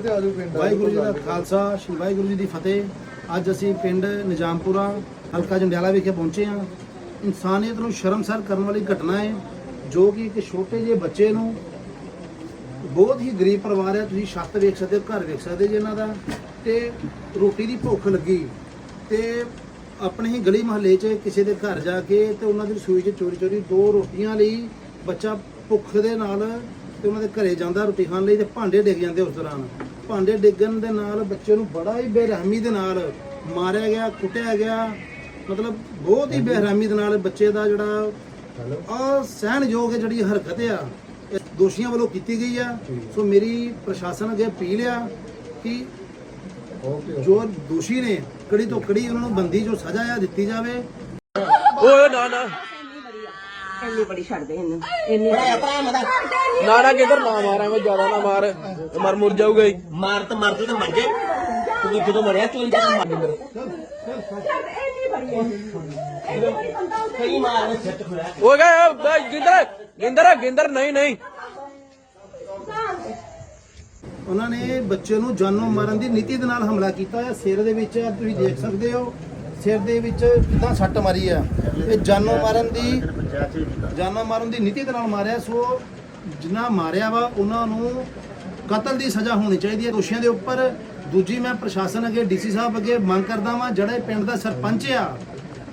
ਵਾਹਿਗੁਰੂ ਜੀ ਦਾ ਖਾਲਸਾ, ਸ੍ਰੀ ਵਾਹਿਗੁਰੂ ਜੀ ਦੀ ਫਤਿਹ। ਅੱਜ ਅਸੀਂ ਪਿੰਡ ਨਿਜ਼ਾਮਪੁਰਾ, ਹਲਕਾ ਜੰਡਿਆਲਾ ਵਿਖੇ ਪਹੁੰਚੇ ਹਾਂ। ਇਨਸਾਨੀਅਤ ਨੂੰ ਸ਼ਰਮਸਾਰ ਕਰਨ ਵਾਲੀ ਘਟਨਾ ਹੈ, ਜੋ ਕਿ ਇੱਕ ਛੋਟੇ ਜਿਹੇ ਬੱਚੇ ਨੂੰ ਬਹੁਤ ਹੀ ਗਰੀਬ ਪਰਿਵਾਰ ਹੈ। ਤੁਸੀਂ ਛੱਤ ਵੇਖ ਸਕਦੇ ਹੋ, ਘਰ ਵੇਖ ਸਕਦੇ ਜੇ ਇਹਨਾਂ ਦਾ। ਤੇ ਰੋਟੀ ਦੀ ਭੁੱਖ ਲੱਗੀ। ਤੇ ਆਪਣੇ ਹੀ ਗਲੀ ਮਹੱਲੇ 'ਚ ਕਿਸੇ ਦੇ ਘਰ ਜਾ ਕੇ ਤੇ ਉਹਨਾਂ ਦੀ ਰਸੋਈ 'ਚ ਚੋਰੀ ਚੋਰੀ ਦੋ ਰੋਟੀਆਂ ਲਈ ਬੱਚਾ ਭੁੱਖ ਦੇ ਨਾਲ ਤੇ ਉਹਨਾਂ ਦੇ ਘਰੇ ਜਾਂਦਾ ਰੋਟੀ ਖਾਣ ਲਈ ਤੇ ਭਾਂਡੇ ਡਿੱਗ ਜਾਂਦੇ ਉਸ ਦੌਰਾਨ। ਭਾਂਡੇ ਡਿੱਗਣ ਦੇ ਨਾਲ ਬੱਚੇ ਨੂੰ ਬੜਾ ਹੀ ਬੇਰਹਿਮੀ ਦੇ ਨਾਲ ਮਾਰਿਆ ਗਿਆ ਕੁੱਟਿਆ ਗਿਆ। ਮਤਲਬ ਬਹੁਤ ਹੀ ਬੇਰਹਿਮੀ ਦੇ ਨਾਲ ਬੱਚੇ ਦਾ ਜਿਹੜਾ ਆ ਸਹਿਣਯੋਗ ਹੈ ਜਿਹੜੀ ਹਰਕਤ ਆ ਇਹ ਦੋਸ਼ੀਆਂ ਵੱਲੋਂ ਕੀਤੀ ਗਈ ਆ। ਸੋ ਮੇਰੀ ਪ੍ਰਸ਼ਾਸਨ ਅੱਗੇ ਅਪੀਲ ਆ ਕਿ ਜੋ ਦੋਸ਼ੀ ਨੇ ਕੜੀ ਤੋਂ ਕੜੀ ਉਹਨਾਂ ਨੂੰ ਬੰਦੀ ਜੋ ਸਜ਼ਾ ਆ ਦਿੱਤੀ ਜਾਵੇ। ਓਏ ਨਾ ਨਾ। ਇੰਨੀ ਬੜੀ ਛੱਡਦੇ ਇਹਨੂੰ। ਇੰਨੀ ਨਾ ਨਾ ਕਿਧਰ ਨਾ ਮਾਰ ਐਵੇਂ ਜ਼ਿਆਦਾ ਨਾ ਮਾਰ। ਮਰ ਮੁਰ ਜਾਊਗਾ ਹੀ। ਮਾਰ ਤਾਂ ਮਰ ਤੂੰ ਤਾਂ ਮਰ ਗਏ ਤੂੰ ਜਦੋਂ ਮਰਿਆ? ਜਾ। ਕੇ ਮਰ ਕਈ ਮਾਰ ਤੇ ਓਏ ਗਏ ਗਿੰਦਰ ਗਿੰਦਰ ਗਿੰਦਰ ਨਹੀਂ ਨਹੀਂ। ਉਹਨਾਂ ਨੇ ਬੱਚੇ ਨੂੰ ਜਾਨੋਂ ਮਾਰਨ ਦੀ ਨੀਤੀ ਦੇ ਨਾਲ ਹਮਲਾ ਕੀਤਾ ਹੈ। ਸਿਰ ਦੇ ਵਿੱਚ ਤੁਸੀਂ ਦੇਖ ਸਕਦੇ ਹੋ। ਸਿਰ ਦੇ ਵਿੱਚ ਕਿਦਾਂ ਸੱਟ ਮਾਰੀ ਆ? ਇਹ ਜਾਨੋਂ ਮਾਰਨ ਦੀ ਜਾਨੋਂ ਮਾਰਨ ਦੀ ਨੀਤੀ ਦੇ ਨਾਲ ਮਾਰਿਆ, ਸੋ ਜਿਨ੍ਹਾਂ ਮਾਰਿਆ ਵਾ, ਉਹਨਾਂ ਨੂੰ ਕਤਲ ਦੀ ਸਜ਼ਾ ਹੋਣੀ ਚਾਹੀਦੀ ਹੈ ਦੋਸ਼ੀਆਂ ਦੇ ਉੱਪਰ। ਦੂਜੀ ਮੈਂ ਪ੍ਰਸ਼ਾਸਨ ਅੱਗੇ, ਡੀਸੀ ਸਾਹਿਬ ਅੱਗੇ ਮੰਗ ਕਰਦਾ ਵਾਂ, ਜਿਹੜੇ ਪਿੰਡ ਦਾ ਸਰਪੰਚ ਆ,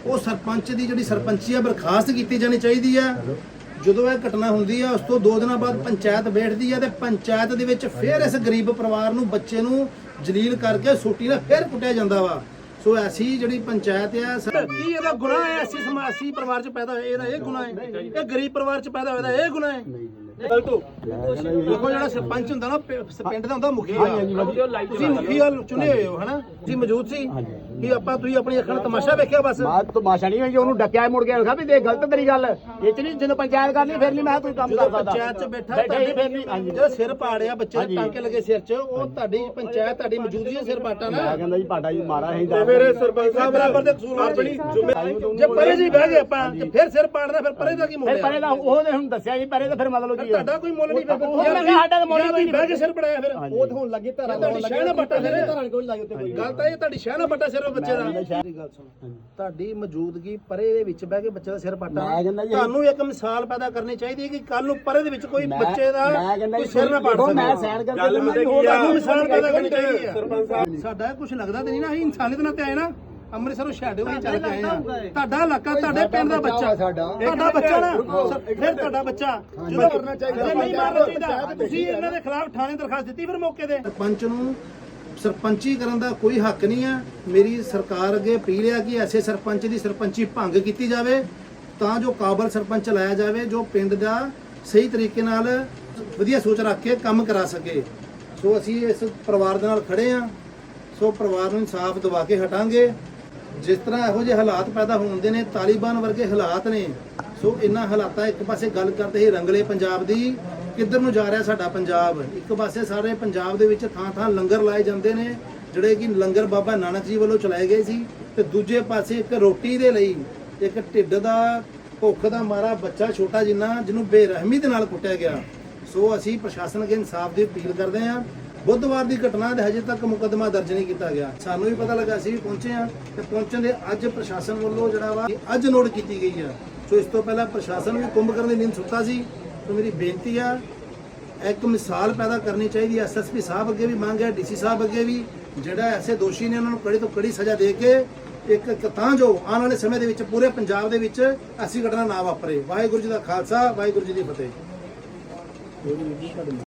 ਉਹ ਸਰਪੰਚ ਦੀ ਜਿਹੜੀ ਸਰਪੰਚੀ ਆ, ਬਰਖਾਸਤ ਕੀਤੀ ਜਾਣੀ ਚਾਹੀਦੀ ਆ। ਜਦੋਂ ਇਹ ਘਟਨਾ ਹੁੰਦੀ ਆ, ਉਸ ਤੋਂ 2 ਦਿਨਾਂ ਬਾਅਦ ਪੰਚਾਇਤ ਬੈਠਦੀ ਆ ਤੇ ਪੰਚਾਇਤ ਦੇ ਵਿੱਚ ਫਿਰ ਇਸ ਗਰੀਬ ਪਰਿਵਾਰ ਨੂੰ, ਬੱਚੇ ਨੂੰ ਜਲੀਲ ਕਰਕੇ ਸੋਟੀ ਨਾਲ ਫਿਰ ਕੁੱਟਿਆ ਜਾਂਦਾ ਵਾ। ਸੋ ਐਸੀ ਜਿਹੜੀ ਪੰਚਾਇਤ ਆ ਕੀ ਇਹਦਾ ਗੁਨਾਹ ਹੈ? ਐਸੀ ਸਮਾਸੀ ਪਰਿਵਾਰ ਚ ਪੈਦਾ ਹੋਇਆ ਇਹਦਾ ਇਹ ਗੁਨਾਹ ਹੈ। ਇਹ ਗਰੀਬ ਪਰਿਵਾਰ ਚ ਪੈਦਾ ਹੋਇਆ ਇਹਦਾ ਇਹ ਗੁਨਾਹ ਹੈ। ਗਲਤੋ ਦੇਖੋ ਜਿਹੜਾ ਸਰਪੰਚ ਹੁੰਦਾ ਨਾ ਪਿ- ਪਿੰਡ ਦਾ ਹੁੰਦਾ ਮੁਖੀਆ ਤੁਸੀਂ ਮੁਖੀਆ ਚੁਣੇ ਹੋਏ ਹੋ ਹਨਾ? ਤੁਸੀਂ ਮੌਜੂਦ ਸੀ ਕਿ ਆਪਾਂ ਤੁਸੀਂ ਆਪਣੀ ਅੱਖਾਂ ਨਾਲ ਤਮਾਸ਼ਾ ਵੇਖਿਆ ਬਸ? ਬਾਤ ਤਮਾਸ਼ਾ ਨਹੀਂ ਹੋਈ ਜੀ ਉਹਨੂੰ ਡੱਕਿਆ ਮੁੜ ਕੇ ਕਿਹਾ ਵੀ ਦੇਖ ਗਲਤ ਤੇਰੀ ਗੱਲ। ਇਹ ਚ ਨਹੀਂ ਜਦੋਂ ਪੰਚਾਇਤ ਕਰਨੀ ਫਿਰ ਨਹੀਂ ਮੈਂ ਕਿਹਾ ਤੂੰ ਕੰਮ ਜਦੋਂ ਕਰ ਸਕਦਾ। ਪੰਚਾਇਤ ਚ ਬੈਠਾ ਬੈਠਾ ਹੀ ਤੁਹਾਡੇ ਫਿਰ ਨਹੀਂ ਹਾਂਜੀ। ਜਿਹੜਾ ਸਿਰ ਪਾੜਿਆ ਬੱਚੇ ਦੇ ਹਾਂਜੀ। ਟਾਂਕੇ ਲੱਗੇ ਸਿਰ 'ਚ ਉਹ ਤੁਹਾਡੀ ਪੰਚਾਇਤ ਤੁਹਾਡੀ ਮੌਜੂਦਗੀ 'ਚ ਸਿਰ ਪਾਟਾ ਨਾ ਮੈਂ ਕਹਿੰਦਾ ਜੀ ਪਾਟਾ ਜੀ ਮਾਰਾ ਹੈ ਸਰਪੰਚ ਸਾਹਿਬ ਬਰਾਬਰ ਦੇ ਕਸੂਰਵਾਰ ਆਪਣੀ ਜੇ ਪਰੇ ਜੀ ਬਹਿ ਗਏ ਆਪਾਂ ਤੇ ਫਿਰ ਸਿਰ ਪਾੜਨਾ ਫਿਰ ਪਰੇ ਦਾ ਕੀ ਮੁੱਲ ਫਿਰ ਪਰੇ ਦਾ ਉਹਨੇ ਹੁਣ ਦੱਸਿਆ ਜੀ ਪਰੇ ਦਾ ਫਿਰ ਮਤਲਬ ਕੀ ਤੁਹਾਡਾ ਕੋਈ ਮੁੱਲ ਨਹੀਂ ਫਿਰ ਉਹ ਮੈਂ ਕਿਹਾ ਸਾਡਾ ਤਾਂ ਮੁੱਲ ਕੋਈ ਤੁਸੀਂ ਬਹਿ ਕੇ ਸਿਰ ਪੜਾਇਆ ਫਿਰ। ਉਹ ਤਾਂ ਹੁਣ ਲੱਗੀ ਧਾਰਾ ਤੁਹਾਡੀ ਸ਼ਹਿ ਨਾ ਬੱਟਾ ਫਿਰ ਗੱਲ ਤਾਂ ਇਹ ਤੁਹਾਡੀ ਸ਼ਹਿ ਨਾ ਬੱਟਾ ਸਿਰ ਉਹ ਬੱਚੇ ਦਾ। ਗੱਲ ਸੁਣੋ। ਤੁਹਾਡੀ ਮੌਜੂਦਗੀ ਪਰੇ ਦੇ ਵਿੱਚ ਬਹਿ ਕੇ ਬੱਚੇ ਦਾ ਸਿਰ ਪਾਟਾ। ਮੈਂ ਕਹਿੰਦਾ ਜੀ- ਤੁਹਾਨੂੰ ਇੱਕ ਮਿਸਾਲ ਪੈਦਾ ਕਰਨੀ ਚਾਹੀਦੀ ਹੈ ਕਿ ਕੱਲ ਨੂੰ ਪਰੇ ਦੇ ਵਿੱਚ ਕੋਈ ਬੱਚੇ ਦਾ ਕੋਈ ਸਿਰ ਨਾ ਪਾੜ ਦੇਖੋ, ਸਕੇ। ਮੈਂ ਸੈਨ ਕਰਕੇ ਹੋਰ ਤੁਹਾਨੂੰ ਮਿਸਾਲ ਪੈਦਾ ਕਰਨੀ ਚਾਹੀਦੀ ਹੈ। ਸਰਪੰਚ ਸਾਹਿਬ। ਸਾਡਾ ਕੁਝ ਲੱਗਦਾ ਤੇ ਨਹੀਂ ਨਾ ਅਸੀਂ ਇਨਸਾਨੀਅਤ ਨਾਲ ਤੇ ਆਏ ਨਾ। ਅੰਮ੍ਰਿਤਸਰੋਂ ਛੱਡਿਓ ਅਸੀਂ ਚੱਲ ਕੇ ਆਏ ਆ। ਤੁਹਾਡਾ ਇਲਾਕਾ ਤੁਹਾਡੇ ਪਿੰਡ ਦਾ ਬੱਚਾ ਤੁਹਾਡਾ ਬੱਚਾ ਨਾ। ਫਿਰ ਤੁਹਾਡਾ ਬੱਚਾ। ਜਦੋਂ ਕਰਨਾ ਚਾਹੀਦਾ ਨਹੀਂ ਮਾਰਨਾ ਚਾਹੀਦਾ ਤੁਸੀਂ ਇਹਨਾਂ ਦੇ ਖਿਲਾਫ ਥਾਣੇ ਦਰਖਾਸਤ ਦਿੱਤੀ ਫਿਰ ਮੌਕੇ ਤੇ। ਸਰਪੰਚ ਨੂੰ ਸਰਪੰਚੀ ਕਰਨ ਦਾ ਕੋਈ ਹੱਕ ਨਹੀਂ ਆ ਮੇਰੀ ਸਰਕਾਰ ਅੱਗੇ ਅਪੀਲ ਹੈ ਕਿ ਐਸੇ ਸਰਪੰਚ ਦੀ ਸਰਪੰਚੀ ਭੰਗ ਕੀਤੀ ਜਾਵੇ ਤਾਂ ਜੋ ਕਾਬਲ ਸਰਪੰਚ ਲਾਇਆ ਜਾਵੇ ਜੋ ਪਿੰਡ ਦਾ ਸਹੀ ਤਰੀਕੇ ਨਾਲ ਵਧੀਆ ਸੋਚ ਰੱਖ ਕੇ ਕੰਮ ਕਰਾ ਸਕੇ। ਸੋ ਅਸੀਂ ਇਸ ਪਰਿਵਾਰ ਦੇ ਨਾਲ ਖੜੇ ਆ ਸੋ ਪਰਿਵਾਰ ਨੂੰ ਇਨਸਾਫ ਦਿਵਾ ਕੇ ਹਟਾਂਗੇ। ਜਿਸ ਤਰ੍ਹਾਂ ਇਹੋ ਜਿਹੇ ਹਾਲਾਤ ਪੈਦਾ ਹੁੰਦੇ ਨੇ, ਤਾਲਿਬਾਨ ਵਰਗੇ ਹਾਲਾਤ ਨੇ, ਸੋ ਇਹਨਾਂ ਹਾਲਾਤਾਂ ਇੱਕ ਪਾਸੇ ਗੱਲ ਕਰਦੇ ਸੀ ਰੰਗਲੇ ਪੰਜਾਬ ਦੀ, ਕਿੱਧਰ ਨੂੰ ਜਾ ਰਿਹਾ ਸਾਡਾ ਪੰਜਾਬ? ਇੱਕ ਪਾਸੇ ਸਾਰੇ ਪੰਜਾਬ ਦੇ ਵਿੱਚ ਥਾਂ ਥਾਂ ਲੰਗਰ ਲਾਏ ਜਾਂਦੇ ਨੇ, ਜਿਹੜੇ ਕਿ ਲੰਗਰ ਬਾਬਾ ਨਾਨਕ ਜੀ ਵੱਲੋਂ ਚਲਾਏ ਗਏ ਸੀ, ਤੇ ਦੂਜੇ ਪਾਸੇ ਇੱਕ ਰੋਟੀ ਦੇ ਲਈ ਇੱਕ ਢਿੱਡ ਦਾ, ਭੁੱਖ ਦਾ ਮਾਰਾ ਬੱਚਾ ਛੋਟਾ ਜਿੰਨਾ, ਜਿਹਨੂੰ ਬੇਰਹਿਮੀ ਦੇ ਨਾਲ ਕੁੱਟਿਆ ਗਿਆ। ਸੋ ਅਸੀਂ ਪ੍ਰਸ਼ਾਸਨ ਅੱਗੇ ਇਨਸਾਫ ਦੀ ਅਪੀਲ ਕਰਦੇ ਹਾਂ। ਬੁੱਧਵਾਰ ਦੀ ਘਟਨਾ ਦੇ ਹਜੇ ਤੱਕ ਮੁਕੱਦਮਾ ਦਰਜ ਨਹੀਂ ਕੀਤਾ ਗਿਆ। ਸਾਨੂੰ ਵੀ ਪਤਾ ਲੱਗਾ ਅਸੀਂ ਵੀ ਪਹੁੰਚੇ ਹਾਂ ਤੇ ਪਹੁੰਚਣ ਦੇ ਅੱਜ ਪ੍ਰਸ਼ਾਸਨ ਵੱਲੋਂ ਜਿਹੜਾ ਵਾ ਅੱਜ ਨੋਟ ਕੀਤੀ ਗਈ ਆ। ਸੋ ਇਸ ਤੋਂ ਪਹਿਲਾਂ ਪ੍ਰਸ਼ਾਸਨ ਵੀ ਕੁੰਭ ਕਰਨ ਦੀ ਨੀਂਦ ਸੁੱਤਾ ਸੀ। ਸੋ ਮੇਰੀ ਬੇਨਤੀ ਆ, ਇੱਕ ਮਿਸਾਲ ਪੈਦਾ ਕਰਨੀ ਚਾਹੀਦੀ ਹੈ ਐਸਐਸਪੀ ਸਾਹਿਬ ਅੱਗੇ ਵੀ ਮੰਗ ਹੈ, ਡੀਸੀ ਸਾਹਿਬ ਅੱਗੇ ਵੀ। ਜਿਹੜਾ ਐਸੇ ਦੋਸ਼ੀ ਨੇ ਉਹਨਾਂ ਨੂੰ ਕੜੀ ਤੋਂ ਕੜੀ ਸਜ਼ਾ ਦੇ ਕੇ ਇੱਕ ਤਾਂ ਜੋ ਆਉਣ ਵਾਲੇ ਸਮੇਂ ਦੇ ਵਿੱਚ ਪੂਰੇ ਪੰਜਾਬ ਦੇ ਵਿੱਚ ਐਸੀ ਘਟਨਾ ਨਾ ਵਾਪਰੇ। ਵਾਹਿਗੁਰੂ ਜੀ ਦਾ ਖਾਲਸਾ, ਵਾਹਿਗੁਰੂ ਜੀ ਦੀ ਫਤਿਹ।